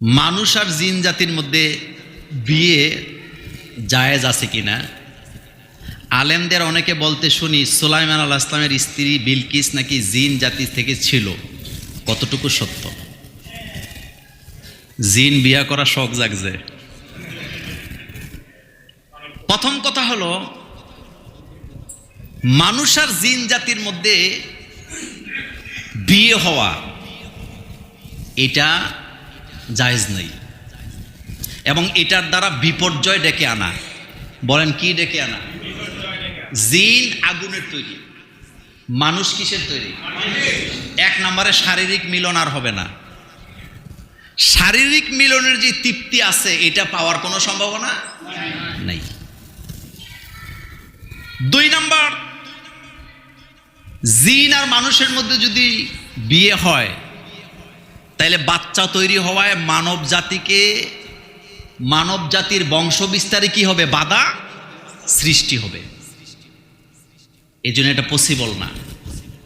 মানুষ আর জিন জাতির মধ্যে বিয়ে জায়েজ আছে কিনা? আলেমদের অনেকে বলতে শুনি, সুলাইমান আল ইসলামের স্ত্রী বিলকিস নাকি জিন জাতি থেকে ছিল? কতটুকু সত্য? জিন বিয়া করা শখ জাগছে। প্রথম কথা হলো, মানুষ আর জিন জাতির মধ্যে বিয়ে হওয়া, এটা জায়েজ নেই। এবং এটার দ্বারা বিপর্যয় ডেকে আনা। বলেন, কি ডেকে আনা? জিন আগুনের তৈরি। মানুষ কিসের তৈরি? এক নম্বরে শারীরিক মিলন আর হবে না। শারীরিক মিলনের যে তৃপ্তি আছে, এটা পাওয়ার কোনো সম্ভাবনা নেই। দুই নাম্বার, জিন আর মানুষের মধ্যে যদি বিয়ে হয় তাইলে বাচ্চা তৈরি হওয়ায় মানব জাতিকে, মানব জাতির বংশ বিস্তারে কি হবে? বাধা সৃষ্টি হবে। এই জন্য এটা পসিবল না।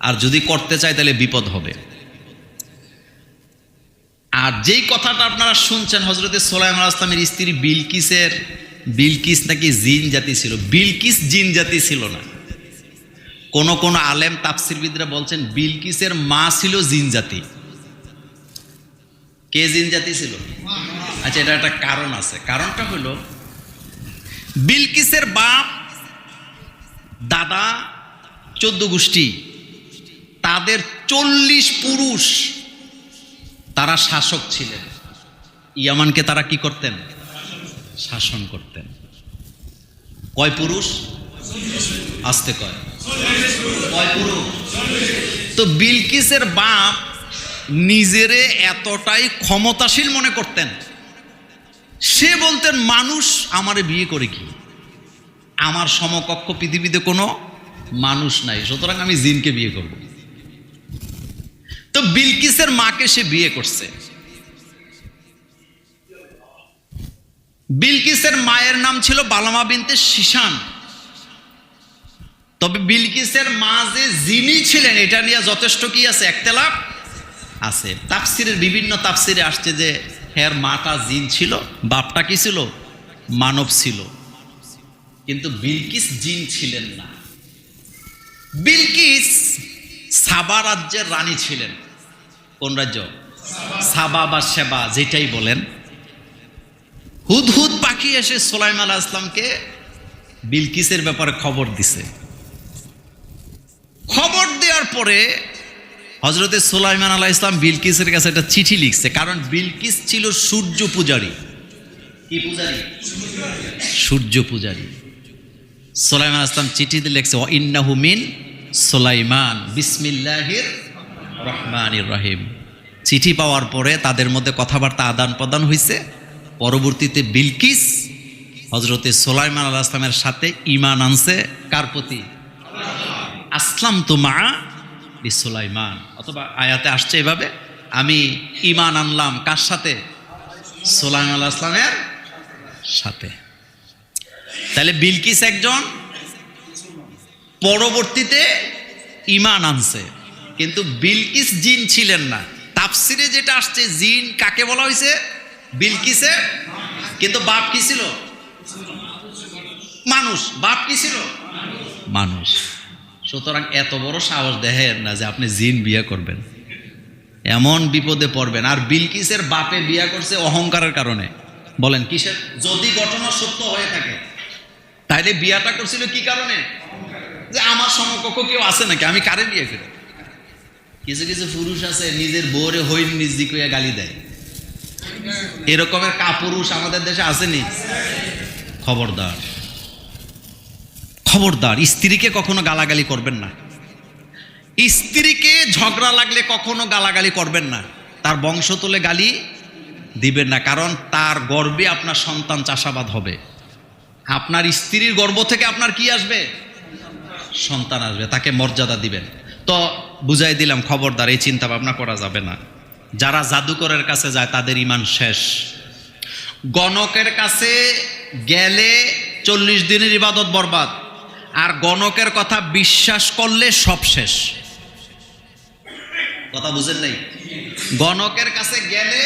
আর যদি করতে চায় তাহলে বিপদ হবে। আর যেই কথাটা আপনারা শুনছেন হজরতে সোলাইম আসলামের স্ত্রী বিলকিসের, বিলকিস নাকি জিন জাতি ছিল। বিলকিস জিন জাতি ছিল না। কোন কোন আলেম তাফসিরবিদরা বলছেন, বিলকিসের মা ছিল জিন জাতি। কে জিন জাতি ছিল? আচ্ছা এটা একটা কারণ আছে। কারণটা হলো, বিলকিসের বাপ, দাদা, চোদ্দ গোষ্ঠী, তাদের চল্লিশ পুরুষ, তারা শাসক ছিলেন। ইয়ামানকে তারা কি করতেন? শাসন করতেন। কয় পুরুষ? আসতে কয়। কয় পুরুষ? তো বিলকিসের বাপ নিজেরে এতটাই ক্ষমতাশীল মনে করতেন। সে বলতেন, মানুষ আমারে বিয়ে করে কি? আমার সমকক্ষ পৃথিবীতে কোনো মানুষ নাই, সুতরাং আমি জিনকে বিয়ে করব। তো বিলকিসের মাকে সে বিয়ে করছে। বিলকিসের মায়ের নাম ছিল বালামা বিনতে শিশান। তবে বিলকিসের মা যে যিনি ছিলেন, এটা নিয়ে যথেষ্ট কি আছে? একতেলাপ? আছে। তাফসিরের বিভিন্ন তাফসিরে আসছে যে হ্যার মাটা জিন ছিল, বাপটা কি ছিল? মানব ছিল। কিন্তু বিলকিস জিন ছিলেন না। বিলকিস সাবা রাজ্যের রানী ছিলেন। কোন রাজ্য? সাবা বা সেবা, যেটাই বলেন। হুদহুদ পাখি এসে সোলাইম আলাহ ইসলামকে বিলকিসের ব্যাপারে খবর দিছে। খবর দেওয়ার পরে হজরতে সোলাইমান আলাহ ইসলাম বিলকিসের কাছে একটা চিঠি লিখছে, কারণ বিলকিস ছিল সূর্য পূজারী। কি পূজারী? সূর্য পূজারী। সোলাইমান আসলাম চিঠিতে লিখছে ইন্নাহু মিন সোলাইমান। বিসমিল্লাহির রহমানির রহিম। চিঠি পাওয়ার পরে তাদের মধ্যে কথাবার্তা আদান প্রদান হয়েছে পরবর্তীতে বিলকিস হজরতে সোলাইমান আল্লাহ আসলামের সাথে ইমান আনছে। কার প্রতি? আসলাম তো মা সোলাইমান। অথবা আয়াতে আসছে এভাবে, আমি ইমান আনলাম কার সাথে? সোলাইমান আল্লাহ আসলামের সাথে। তাহলে বিলকিস একজন পরবর্তীতে ইমান আনছে, কিন্তু বিলকিস জিন ছিলেন না। তাফসিরে যেটা আসছে, জিন কাকে বলা হয়েছে? বিলকিসে কিন্তু বাপ কি ছিল? মানুষ। বাপ কি ছিল? মানুষ। সুতরাং এত বড় সাহস দেখেন না যে আপনি জিন বিয়ে করবেন। এমন বিপদে পড়বেন। আর বিলকিসের বাপে বিয়া করছে অহংকারের কারণে। বলেন, কিসের? যদি ঘটনা সত্য হয়ে থাকে, তাইলে বিয়াটা করছিল কি কারণে? যে আমার সমকক্ষ কেউ আছে নাকি? আমি কারে বিয়ে করি কিছু কিছু পুরুষ আছে, নিজের বউরে হইন নিজদি কইয়া গালি দেয়। এরকমের কাপুরুষ আমাদের দেশে আসেনি? খবরদার। খবরদার, স্ত্রীকে কখনো গালাগালি করবেন না। স্ত্রীকে ঝগড়া লাগলে কখনো গালাগালি করবেন না। তার বংশ তুলে গালি দিবেন না, কারণ তার গর্বে আপনার সন্তান চাষাবাদ হবে। আপনার স্ত্রীর গর্ব থেকে আপনার কি আসবে? সন্তান আসবে, তাকে মর্যাদা দিবেন। তো বুঝাই দিলাম, খবরদার, এই চিন্তা ভাবনা করা যাবে না। যারা জাদুকরের কাছে যায়, তাদের ইমান শেষ। গণকের কাছে গেলে চল্লিশ দিনের ইবাদত বরবাদ। আর গণকের কথা বিশ্বাস করলে সব শেষ। কথা বুঝেন নাই? গণকের কাছে গেলে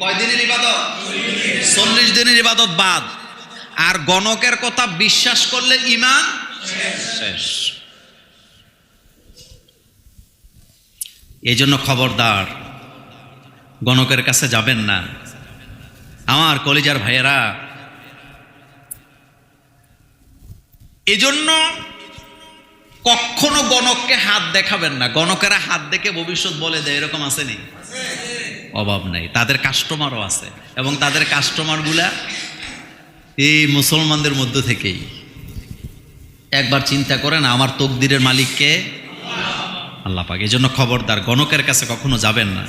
কয় দিনের ইবাদত? চল্লিশ দিনের ইবাদত বাদ। আর গণকের কথা বিশ্বাস করলে ইমান শেষ। এই জন্য খবরদার, গণকের কাছে যাবেন না। আমার কলিজার ভাইয়েরা এজন্য কখনো গণককে হাত দেখাবেন না। গণকেরা হাত দেখে ভবিষ্যৎ বলে দেয়, এরকম আসেনি অভাব নাই। তাদের কাস্টমারও আছে। এবং তাদের কাস্টমারগুলা এই মুসলমানদের মধ্য থেকেই। একবার চিন্তা করেন, আমার তকদিরের মালিককে আল্লাহ পাক। এই জন্য খবরদার, গণকের কাছে কখনো যাবেন না।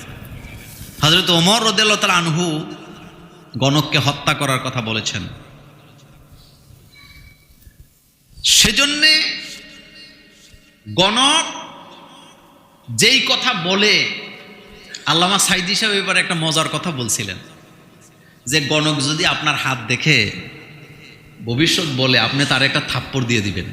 হজরত ওমর রদেল আনহু গণককে হত্যা করার কথা বলেছেন। সেজন্যে গণক যেই কথা বলে, আল্লামা সাইদি সাহেব এবার একটা মজার কথা বলছিলেন। যে গণক যদি আপনার হাত দেখে, ভবিষ্যৎ বলে আপনি তার একটা থাপ্পড় দিয়ে দিবেন।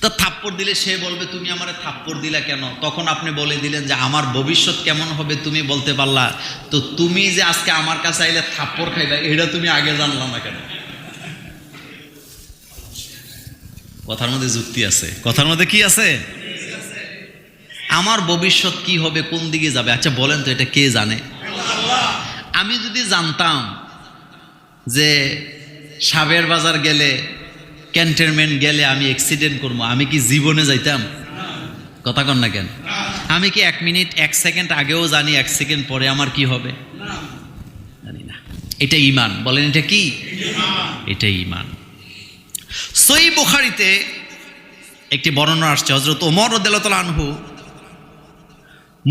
তা থাপ্পড় দিলে সে বলবে, তুমি আমার থাপ্পড় দিলা কেন? তখন আপনি বলে দিলেন যে, আমার ভবিষ্যৎ কেমন হবে তুমি বলতে পারলা। তো তুমি যে আজকে আমার কাছে আইলে থাপ্পড় খাইবা, এটা তুমি আগে জানলাম না কেন? কথার মধ্যে যুক্তি আছে। কথার মধ্যে কি আছে? আমার ভবিষ্যৎ কি হবে, কোন দিকে যাবে? আচ্ছা বলেন তো, এটা কে জানে? আমি যদি জানতাম যে সাবের বাজার গেলে, ক্যান্টনমেন্ট গেলে আমি অ্যাক্সিডেন্ট করব, আমি কি জীবনে যাইতাম? কথা কন না কেন? আমি কি এক মিনিট, এক সেকেন্ড আগেও জানি, এক সেকেন্ড পরে আমার কি হবে? জানি না। এটা ইমান। বলেন, এটা কি? এটা ইমান। সই বুখারিতে একটি বর্ণনা আসছে হজরত ওমর রদেলতল আনহু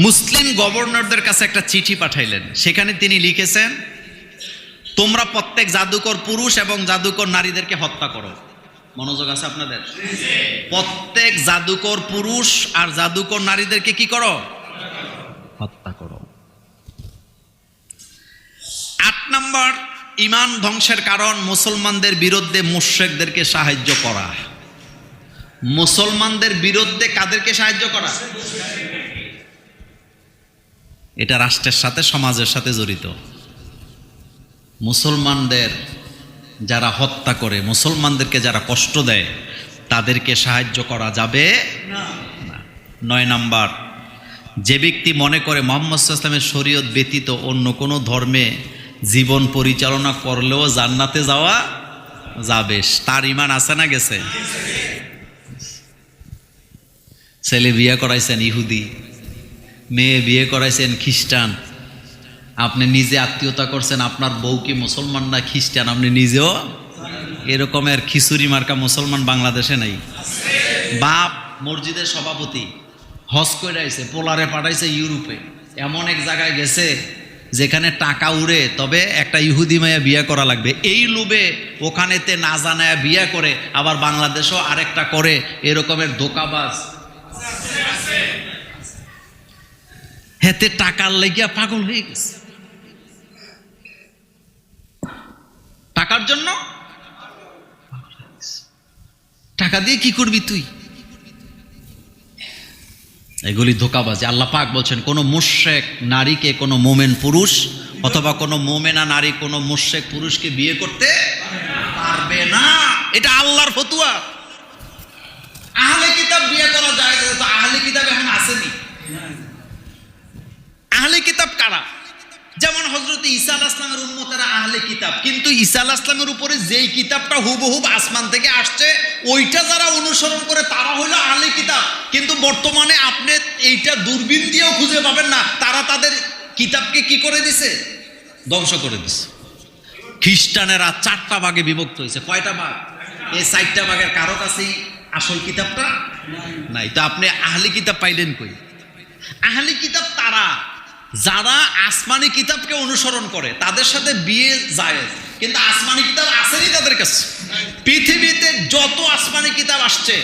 মুসলিম গভর্নরদের কাছে একটা চিঠি পাঠাইলেন। সেখানে তিনি লিখেছেন, তোমরা প্রত্যেক জাদুকর পুরুষ এবং জাদুকর নারীদেরকে হত্যা করো। মনোযোগ আছে আপনাদের? প্রত্যেক জাদুকর পুরুষ আর জাদুকর নারীদেরকে কি করো? হত্যা করো। আট নম্বর ইমান ধ্বংসের কারণ মুসলমানদের বিরুদ্ধে মুশ্রেকদেরকে সাহায্য করা। মুসলমানদের বিরুদ্ধে কাদেরকে সাহায্য করা? এটা রাষ্ট্রের সাথে সমাজের সাথে জড়িত। মুসলমানদের যারা হত্যা করে, মুসলমানদেরকে যারা কষ্ট দেয়, তাদেরকে সাহায্য করা যাবে না। নয় নাম্বার, যে ব্যক্তি মনে করে মোহাম্মদ ইসলামের শরীয়ত ব্যতীত অন্য কোনো ধর্মে জীবন পরিচালনা করলেও জান্নাতে যাওয়া যাবে। তার ইমান আছে না গেছে? ছেলে বিয়ে করাইছেন ইহুদি, মেয়ে বিয়ে করাইছেন খ্রিস্টান। আপনি নিজে আত্মীয়তা করছেন, আপনার বউ কি মুসলমান না খ্রিস্টান? আপনি নিজেও এরকমের খিচুড়ি মার্কা মুসলমান বাংলাদেশে নাই। বাপ মসজিদের সভাপতি, হজ করে আইছে, পোলারে পাঠাইছে ইউরোপে। এমন এক জায়গায় গেছে যেখানে টাকা উড়ে, তবে একটা ইহুদি মায়া বিয়ে করা লাগবে। এই লোভে ওখানেতে না জানায় বিয়ে করে, আবার বাংলাদেশও আরেকটা করে, এরকমের ধোকাবাজ। হেতে টাকার লেগিয়া পাগল হয়ে গেছে। টাকার জন্য? টাকা দিয়ে কি করবি তুই? এগুলি ধোকাবাজি। আল্লাহ পাক বলছেন, কোনো মুশেক নারীকে কোনো মোমেন পুরুষ অথবা কোনো মোমেনা নারী কোনো মুশেক পুরুষকে বিয়ে করতে পারবে না। এটা আল্লাহর ফতুয়া। আহলে কিতাব বিয়ে করা যায় আহলে কিতাব এখন আসেনি। আহলে কিতাব কারা? যেমন হজরত ঈসা আল আসলামের উন্মতেরা আহলে কিতাব, কিন্তু ঈসা আল আসলামের উপরে যেই কিতাবটা হুবহুব আসমান থেকে আসছে, ওইটা যারা অনুসরণ করে তারা হলো আহলে কিতাব। কিন্তু বর্তমানে আপনি এইটা দূরবীন দিয়েও খুঁজে পাবেন না, তারা তাদের কিতাবকে কি করে দিছে? ধ্বংস করে দিছে। খ্রিস্টানেরা চারটা ভাগে বিভক্ত হয়েছে। কয়টা ভাগ? এই চারটা ভাগের কারও কাছেই আসল কিতাবটা? নাই। তো আপনি আহলি কিতাব পাইলেন কই? আহলি কিতাব তারা যারা আসমানি কিতাবকে অনুসরণ করে, তাদের সাথে বিয়ে যায় কিন্তু আসমানি কিতাব আসেনি তাদের কাছে। পৃথিবীতে যত আসমানি কিতাব আসছে,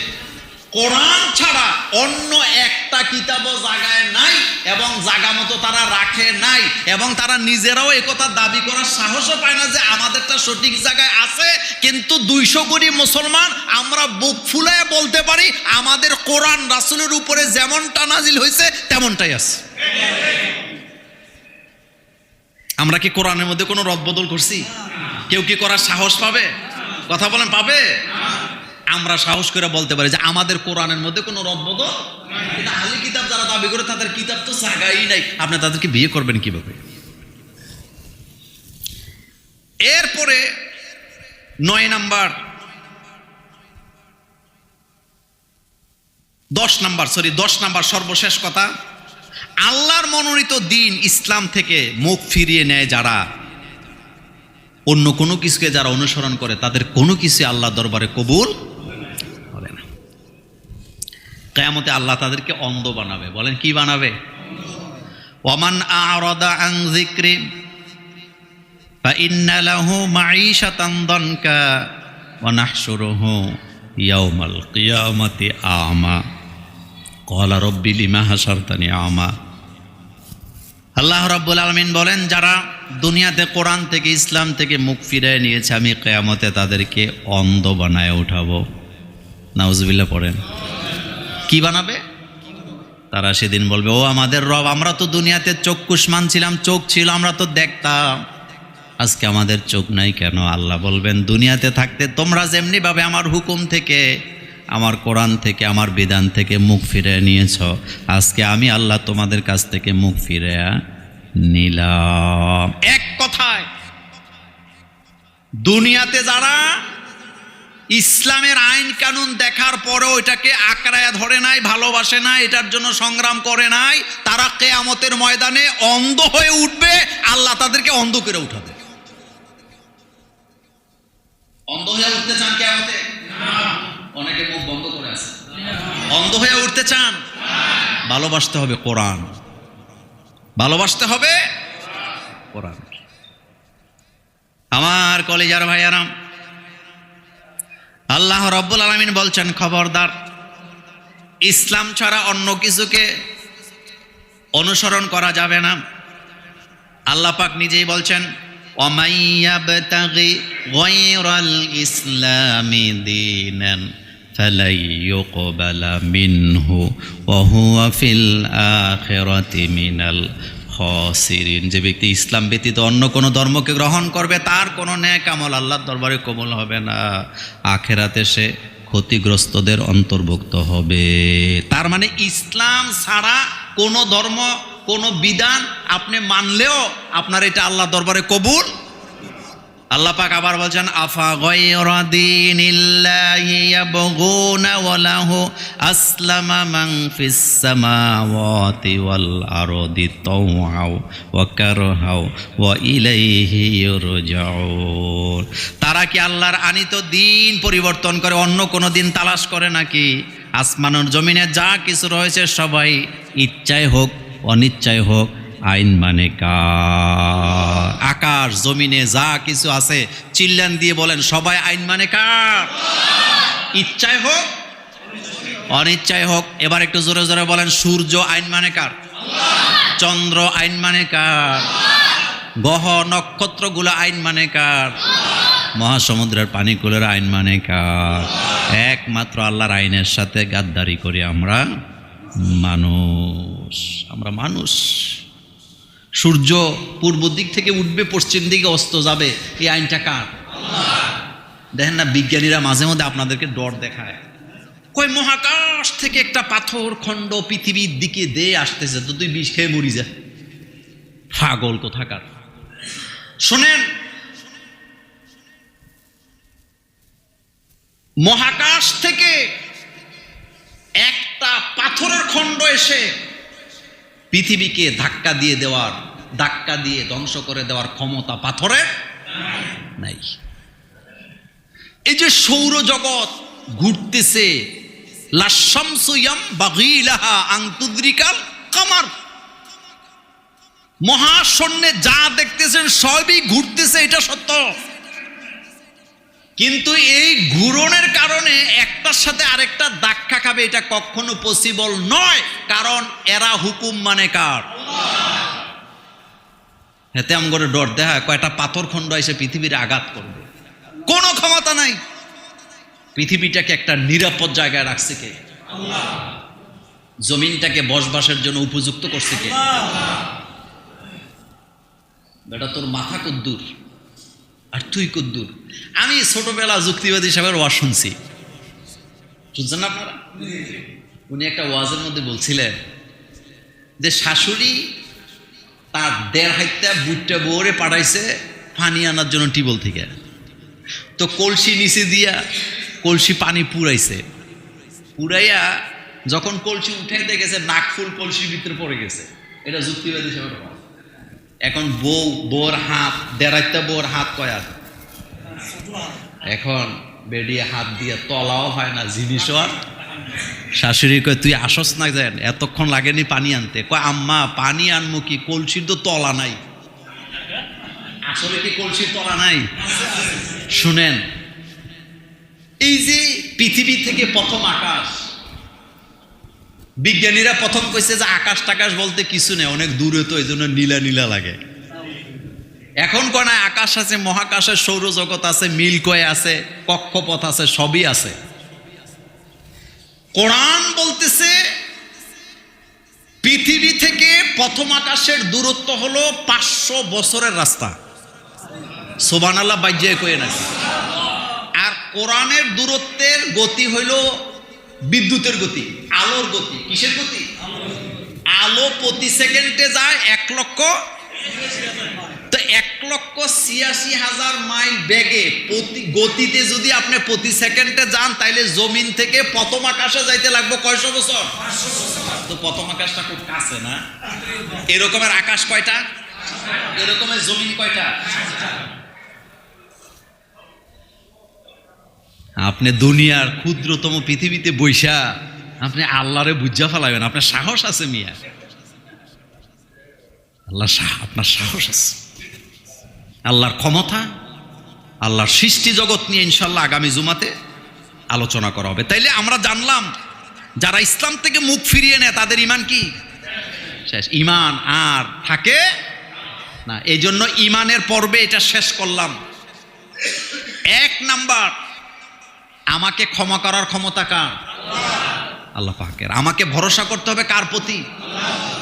কোরআন ছাড়া অন্য একটা কিতাবও জায়গায় নাই এবং জায়গা মতো তারা রাখে নাই এবং তারা নিজেরাও একথা দাবি করার সাহসও পায় না যে আমাদেরটা সঠিক জায়গায় আছে, কিন্তু দুইশো কোটি মুসলমান আমরা বুক ফুলায় বলতে পারি আমাদের কোরআন রাসুলের উপরে যেমনটা নাজিল হয়েছে, তেমনটাই আছে। আমরা কি কোরআনের মধ্যে কোনো রদবদল করছি? কেউ কি করার সাহস পাবে? কথা বলেন, পাবে? আমরা সাহস করে বলতে পারি যে আমাদের কোরআনের মধ্যে কোনো রদবদল কিন্তু আহলে কিতাব যারা দাবি করে, তাদের কিতাব তো জায়গাই নাই। আপনি তাদেরকে বিয়ে করবেন কীভাবে? এরপরে নয় নাম্বার, দশ নাম্বার সরি দশ নাম্বার সর্বশেষ কথা। আল্লাহর মনোনীত দিন ইসলাম থেকে মুখ ফিরিয়ে নেয় যারা অন্য কোনো কিছুকে যারা অনুসরণ করে তাদের কোনো কিছু আল্লাহ দরবারে কবুল হবে না কেয়ামতে আল্লাহ তাদেরকে অন্ধ বানাবে বলেন কি বানাবে ওমান আরদা আং যিকরি فإن له معيشة ضنكا ونحشره يوم القيامة أعمى قال رب لما حشرتني أعمى আল্লাহ রাব্বুল আলমিন বলেন, যারা দুনিয়াতে কোরআন থেকে ইসলাম থেকে মুখ ফিরিয়ে নিয়েছে, আমি কেয়ামতে তাদেরকে অন্ধ বানায় উঠাবো। নাউজবিল্লা পড়েন। কি বানাবে? তারা সেদিন বলবে, ও আমাদের রব, আমরা তো দুনিয়াতে চক্ষুষ্মান ছিলাম চোখ ছিল, আমরা তো দেখতাম। আজকে আমাদের চোখ নাই কেন? আল্লাহ বলবেন, দুনিয়াতে থাকতে তোমরা যেমনি ভাবে আমার হুকুম থেকে আমার কোরআন থেকে, আমার বিধান থেকে মুখ ফিরে নিয়েছ। আজকে আমি আল্লাহ তোমাদের কাছ থেকে মুখ ফিরে নিলাম। এক কথায়, দুনিয়াতে যারা ইসলামের আইন কানুন দেখার পরেও এটাকে আঁকড়ায়া ধরে নাই, ভালোবাসে না এটার জন্য সংগ্রাম করে নাই, তারা কেয়ামতের ময়দানে অন্ধ হয়ে উঠবে, আল্লাহ তাদেরকে অন্ধ করে উঠাবে। অন্ধ হয়ে উঠতে চান কেয়ামতে? অনেকে মুখ বন্ধ করে আছে। অন্ধ হয়ে উঠতে চান? ভালোবাসতে হবে কোরআন। ভালোবাসতে হবে কোরআন। আমার কলেজার ভাইয়ারাম, আল্লাহ রব্বুল আলমিন বলছেন, খবরদার, ইসলাম ছাড়া অন্য কিছুকে অনুসরণ করা যাবে না। আল্লাহ পাক নিজেই বলছেন অমাইয়াবতাগি গায়রাল ইসলামি দীনান। ইউকবালা মিনহু ওয়া হুয়া ফিল আখিরাতি মিনাল খসিরিন যে ব্যক্তি ইসলাম ব্যতীত অন্য কোনো ধর্মকে গ্রহণ করবে, তার কোনো ন্যাক আমল আল্লাহর দরবারে কবুল হবে না। আখেরাতে সে ক্ষতিগ্রস্তদের অন্তর্ভুক্ত হবে। তার মানে ইসলাম ছাড়া কোনো ধর্ম, কোনো বিধান আপনি মানলেও আপনার এটা আল্লাহ দরবারে কবুল আল্লাহ পাক আবার বলছেন, আফা তারা কি আল্লাহর আনিত দিন পরিবর্তন করে অন্য কোনো দিন তালাশ করে নাকি? আসমানের জমিনে যা কিছু রয়েছে সবাই ইচ্ছায় হোক, অনিচ্ছায় হোক আইন মানে কার? আকাশ, জমিনে যা কিছু আছে, চিল্লান দিয়ে বলেন, সবাই আইন মানে কার? ইচ্ছায় হোক, অনিচ্ছায় হোক, এবার একটু জোরে জোরে বলেন, সূর্য আইন মানে কার? চন্দ্র আইন মানে কার? গহ নক্ষত্রগুলো আইন মানে কার? মহাসমুদ্রের পানিগুলোর আইন মানে কার? একমাত্র আল্লাহর আইনের সাথে গাদ্দারি করি আমরা মানুষ আমরা মানুষ। সূর্য পূর্ব দিক থেকে উঠবে, পশ্চিম দিকে অস্ত যাবে, এই আইনটা কার? দেখেন না, বিজ্ঞানীরা মাঝে মধ্যে আপনাদেরকে ডর দেখায়। কই মহাকাশ থেকে একটা পাথর খণ্ড পৃথিবীর দিকে দে আসতেছে, তো তুই বিষ খেয়ে মরি যা। পাগল কোথাকার। শোনেন, মহাকাশ থেকে একটা পাথরের খণ্ড এসে পৃথিবীকে ধাক্কা দিয়ে দেওয়ার, ধাক্কা দিয়ে ধ্বংস করে দেওয়ার ক্ষমতা পাথরের নাই। এই যে সৌরজগৎ ঘুরতেছে কামার। মহাশূন্যে যা দেখতেছেন, সবই ঘুরতেছে, এটা সত্য। কিন্তু এই ঘুরনের কারণে একটার সাথে আরেকটা ধাক্কা খাবে, এটা কখনো পসিবল নয়, কারণ এরা হুকুম মানে কার? হেতে করে ডর, দেখা, কয়টা পাথর খণ্ড এসে পৃথিবীর আঘাত করবে। কোনো ক্ষমতা নাই। পৃথিবীটাকে একটা নিরাপদ জায়গায় রাখছে কে? জমিনটাকে বসবাসের জন্য উপযুক্ত করছে কে? বেটা, তোর মাথা কদ্দুর। আর তুই কদ্দুর। আমি ছোটবেলা যুক্তিবাদী সাহেবের ওয়া শুনছি। শুনছেন না আপনারা? উনি একটা ওয়াজের মধ্যে বলছিলেন যে শাশুড়ি তার দেড় হাইতা বুটটা বোরে পাঠাইছে পানি আনার জন্য টিবল থেকে। তো কলসি নিচে দিয়া কলসি পানি পুরাইছে পুরাইয়া যখন কলসি উঠাইতে গেছে, নাক ফুল কলসির ভিতরে পড়ে গেছে। এটা যুক্তিবাদী কথা। এখন বউ বোর হাত দেড়াইতা বোর হাত কয়ার এখন বেডিয়ে হাত দিয়ে তলাও হয় না জিনিসও। আর শাশুড়ি কয়, তুই আসস না যেন এতক্ষণ লাগেনি পানি আনতে। কয়, আম্মা, পানি আনমু কি? কলসির তো তলা নাই। আসলে কি কলসির তলা নাই? শুনেন, এই যে পৃথিবী থেকে প্রথম আকাশ, বিজ্ঞানীরা প্রথম কইছে যে আকাশ টাকাশ বলতে কিছু নেই, অনেক দূরে তো এই জন্য নীলা নীলা লাগে। এখন কয় আকাশ আছে, মহাকাশের সৌরজগৎ আছে, মিল্কয় আছে, কক্ষপথ আছে, সবই আছে। কোরআন বলতেছে, পৃথিবী থেকে প্রথম আকাশের দূরত্ব হলো পাঁচশো বছরের রাস্তা। সোবান আল্লাহ বাজ্যায় কয়ে নাকি আর কোরআনের দূরত্বের গতি হইল বিদ্যুতের গতি, আলোর গতি। কিসের গতি? আলো প্রতি সেকেন্ডে যায় এক লক্ষ তো এক লক্ষ ছিয়াশি হাজার মাইল বেগে প্রতি গতিতে যদি আপনি প্রতি সেকেন্ডে যান, তাইলে জমিন থেকে প্রথম আকাশে যাইতে লাগবে কয়শো বছর? তো প্রথম আকাশটা খুব কাছে না? এরকমের আকাশ কয়টা? এরকমের জমিন কয়টা? আপনি দুনিয়ার ক্ষুদ্রতম পৃথিবীতে বৈশা, আপনি আল্লাহরে বুঝা ফেলাবেন আপনার সাহস আছে মিয়া। আল্লাহ আপনার সাহস আছে। আল্লাহর ক্ষমতা, আল্লাহর সৃষ্টি জগৎ নিয়ে ইনশাল্লাহ আগামী জুমাতে আলোচনা করা হবে। তাইলে আমরা জানলাম, যারা ইসলাম থেকে মুখ ফিরিয়ে নেয়, তাদের ইমান কি? শেষ। ইমান আর থাকে না। এই জন্য ইমানের পর্বে এটা শেষ করলাম। এক নাম্বার, আমাকে ক্ষমা করার ক্ষমতা কার? আল্লাহ পাকের। আমাকে ভরসা করতে হবে কার প্রতি?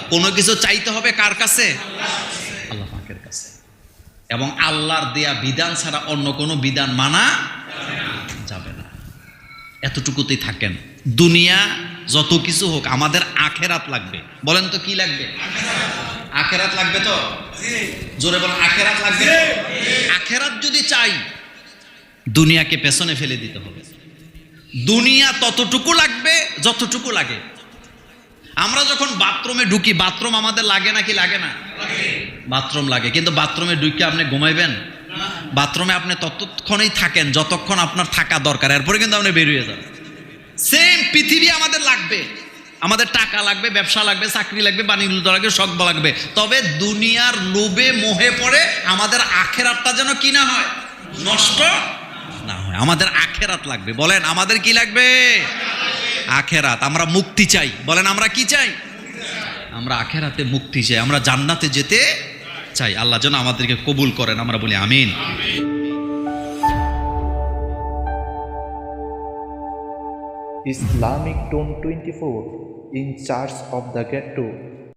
কোনো কিছু চাইতে হবে কার কাছে? এবং আল্লাহর দেয়া বিধান ছাড়া অন্য কোনো বিধান মানা যাবে না। এতটুকুতেই থাকেন। দুনিয়া যত কিছু হোক, আমাদের আখেরাত লাগবে। বলেন তো কি লাগবে? আখেরাত লাগবে তো? জোরে বলেন, আখেরাত লাগবে? আখেরাত যদি চাই, দুনিয়াকে পেছনে ফেলে দিতে হবে। দুনিয়া ততটুকু লাগবে, যতটুকু লাগে। আমরা যখন বাথরুমে ঢুকি, বাথরুম আমাদের লাগে নাকি লাগে না? বাথরুম লাগে। কিন্তু বাথরুমে ঢুকে আপনি ঘুমাইবেন? বাথরুমে আপনি ততক্ষণেই থাকেন, যতক্ষণ আপনার থাকা দরকার। এরপরে কিন্তু আপনি বেরিয়ে যান সেম পৃথিবী আমাদের লাগবে। আমাদের টাকা লাগবে, ব্যবসা লাগবে, চাকরি লাগবে, বাণিজ্য লাগবে, শখ লাগবে। তবে দুনিয়ার লোভে মোহে পড়ে আমাদের আখের আখেরাতটা যেন কি না হয়? নষ্ট না হয়। আমাদের আখেরাত লাগবে। বলেন, আমাদের কি লাগবে? আখেরাত। আমরা মুক্তি চাই। বলেন, আমরা কি চাই? আমরা আখেরাতে মুক্তি চাই, আমরা জান্নাতে যেতে চাই। আল্লাহ যেন আমাদেরকে কবুল করেন, আমরা বলি আমিন। Islamic Tone 24 in charge of the ghetto